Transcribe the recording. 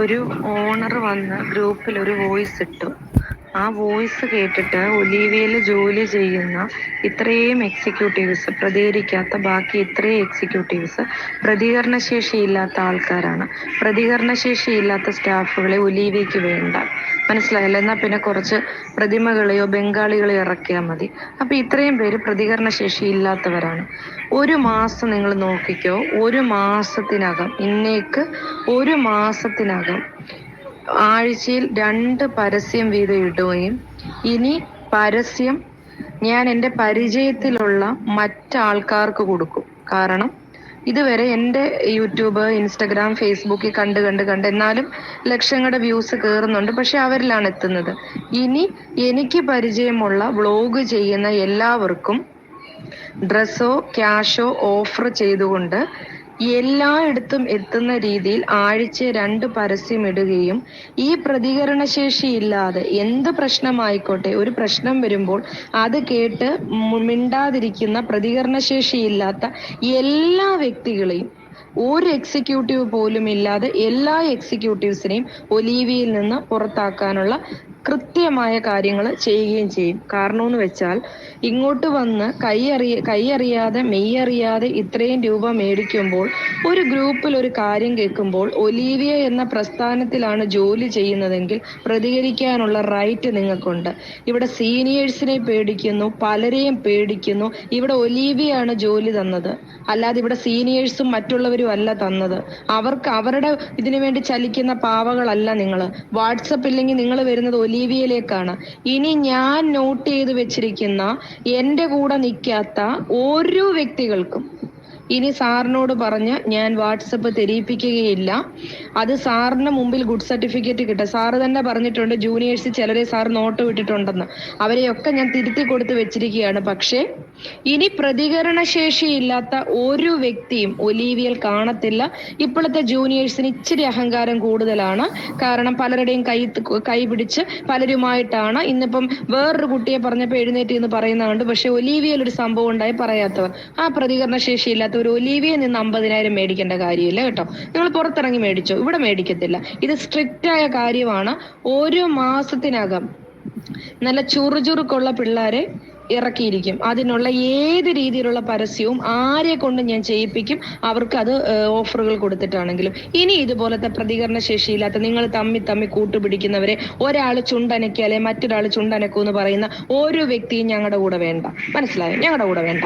ഒരു ഓണർ വന്ന് ഗ്രൂപ്പിൽ ഒരു വോയിസ് ഇട്ടു. ആ വോയിസ് കേട്ടിട്ട് ഒലീവിയയിൽ ജോലി ചെയ്യുന്ന ഇത്രയും എക്സിക്യൂട്ടീവ്സ് പ്രതികരിക്കാത്ത ബാക്കി ഇത്രയും എക്സിക്യൂട്ടീവ്സ് പ്രതികരണശേഷി ഇല്ലാത്ത ആൾക്കാരാണ്. പ്രതികരണശേഷി ഇല്ലാത്ത സ്റ്റാഫുകളെ ഒലീവിയയ്ക്ക് വേണ്ട. മനസ്സിലായല്ലോ. എന്നാ പിന്നെ കുറച്ച് പ്രതിമകളെയോ ബംഗാളികളെയോ ഇറക്കിയാൽ മതി. അപ്പൊ ഇത്രയും പേര് പ്രതികരണ ശേഷി ഇല്ലാത്തവരാണ്. ഒരു മാസം നിങ്ങൾ നോക്കിക്കോ. ഒരു മാസത്തിനകം ഇന്നേക്ക് ഒരു മാസത്തിനകം ആഴ്ചയിൽ രണ്ട് പരസ്യം വീതം ഇടുകയും ഇനി പരസ്യം ഞാൻ എന്റെ പരിചയത്തിലുള്ള മറ്റാൾക്കാർക്ക് കൊടുക്കും. കാരണം ഇതുവരെ എന്റെ യൂട്യൂബ് ഇൻസ്റ്റഗ്രാം ഫേസ്ബുക്കിൽ കണ്ട് കണ്ട് കണ്ട് എന്നാലും ലക്ഷങ്ങളുടെ വ്യൂസ് കയറുന്നുണ്ട് പക്ഷെ അവരിലാണ് എത്തുന്നത്. ഇനി എനിക്ക് പരിചയമുള്ള വ്ളോഗ് ചെയ്യുന്ന എല്ലാവർക്കും ഡ്രസ്സോ ക്യാഷോ ഓഫർ ചെയ്തുകൊണ്ട് എല്ലായിടത്തും എത്തുന്ന രീതിയിൽ ആഴ്ച രണ്ട് പരസ്യം ഇടുകയും ഈ പ്രതികരണശേഷി ഇല്ലാതെ എന്ത് പ്രശ്നമായിക്കോട്ടെ ഒരു പ്രശ്നം വരുമ്പോൾ അത് കേട്ട് മിണ്ടാതിരിക്കുന്ന മിണ്ടാതിരിക്കുന്ന പ്രതികരണശേഷി ഇല്ലാത്ത എല്ലാ വ്യക്തികളെയും ഒരു എക്സിക്യൂട്ടീവ് പോലും ഇല്ലാതെ എല്ലാ എക്സിക്യൂട്ടീവ്സിനെയും ഒലീവിയിൽ നിന്ന് പുറത്താക്കാനുള്ള കൃത്യമായ കാര്യങ്ങൾ ചെയ്യുകയും ചെയ്യും. കാരണം എന്ന് വെച്ചാൽ ഇങ്ങോട്ട് വന്ന് കൈ അറിയ മെയ്യറിയാതെ ഇത്രയും രൂപ മേടിക്കുമ്പോൾ ഒരു ഗ്രൂപ്പിൽ ഒരു കാര്യം കേൾക്കുമ്പോൾ ഒലീവിയ എന്ന പ്രസ്ഥാനത്തിലാണ് ജോലി ചെയ്യുന്നതെങ്കിൽ പ്രതികരിക്കാനുള്ള റൈറ്റ് നിങ്ങൾക്കുണ്ട്. ഇവിടെ സീനിയേഴ്സിനെ പേടിക്കുന്നു പലരെയും പേടിക്കുന്നു. ഇവിടെ ഒലീവിയാണ് ജോലി തന്നത്. അല്ലാതെ ഇവിടെ സീനിയേഴ്സും മറ്റുള്ളവരും അല്ല തന്നത്. അവർക്ക് അവരുടെ ഇതിനു വേണ്ടി ചലിക്കുന്ന പാവകളല്ല നിങ്ങൾ വാട്സപ്പ് ഇല്ലെങ്കിൽ നിങ്ങൾ വരുന്നത് ഒലീവിയയിലേക്കാണ്. ഇനി ഞാൻ നോട്ട് ചെയ്ത് വെച്ചിരിക്കുന്ന എന്റെ കൂടെ നിൽക്കാത്ത ഓരോ വ്യക്തികൾക്കും ഇനി സാറിനോട് പറഞ്ഞ് ഞാൻ വാട്സപ്പ് തെരിയിപ്പിക്കുകയില്ല അത് സാറിന് മുമ്പിൽ ഗുഡ് സർട്ടിഫിക്കറ്റ് കിട്ടും. സാറ് തന്നെ പറഞ്ഞിട്ടുണ്ട് ജൂനിയേഴ്സ് ചിലരെ സാർ നോട്ട് വിട്ടിട്ടുണ്ടെന്ന്. അവരെയൊക്കെ ഞാൻ തിരുത്തി കൊടുത്ത് വെച്ചിരിക്കുകയാണ്. പക്ഷേ ഇനി പ്രതികരണ ശേഷിയില്ലാത്ത ഒരു വ്യക്തിയും ഒലീവിയൽ കാണത്തില്ല. ഇപ്പോഴത്തെ ജൂനിയേഴ്സിന് ഇച്ചിരി അഹങ്കാരം കൂടുതലാണ്. കാരണം പലരുടെയും കൈ കൈ പിടിച്ച് പലരുമായിട്ടാണ് ഇന്നിപ്പം വേറൊരു കുട്ടിയെ പറഞ്ഞപ്പോൾ എഴുന്നേറ്റ് എന്ന് പറയുന്നതുകൊണ്ട് പക്ഷെ ഒലീവിയൽ ഒരു സംഭവം ഉണ്ടായി പറയാത്തവർ. ആ പ്രതികരണശേഷി ഇല്ലാത്ത ഒരു ഒലീവിയെ നിന്ന് അമ്പതിനായിരം മേടിക്കേണ്ട കാര്യമില്ല കേട്ടോ. നിങ്ങൾ പുറത്തിറങ്ങി മേടിച്ചോ. ഇവിടെ മേടിക്കത്തില്ല. ഇത് സ്ട്രിക്റ്റ് ആയ കാര്യമാണ്. ഓരോ മാസത്തിനകം നല്ല ചുറുചുറുക്കുള്ള പിള്ളേരെ ഇറക്കിയിരിക്കും. അതിനുള്ള ഏത് രീതിയിലുള്ള പരസ്യവും ആരെ കൊണ്ട് ഞാൻ ചെയ്യിപ്പിക്കും അവർക്ക് അത് ഓഫറുകൾ കൊടുത്തിട്ടാണെങ്കിലും. ഇനി ഇതുപോലത്തെ പ്രതികരണ ശേഷിയില്ലാത്ത നിങ്ങൾ തമ്മി തമ്മി കൂട്ടുപിടിക്കുന്നവരെ ഒരാൾ ചുണ്ടനക്കിയാലേ മറ്റൊരാൾ ചുണ്ടനക്കൂ എന്ന് പറയുന്ന ഓരോ വ്യക്തിയും ഞങ്ങളുടെ കൂടെ വേണ്ട. മനസ്സിലായോ? ഞങ്ങളുടെ കൂടെ വേണ്ട.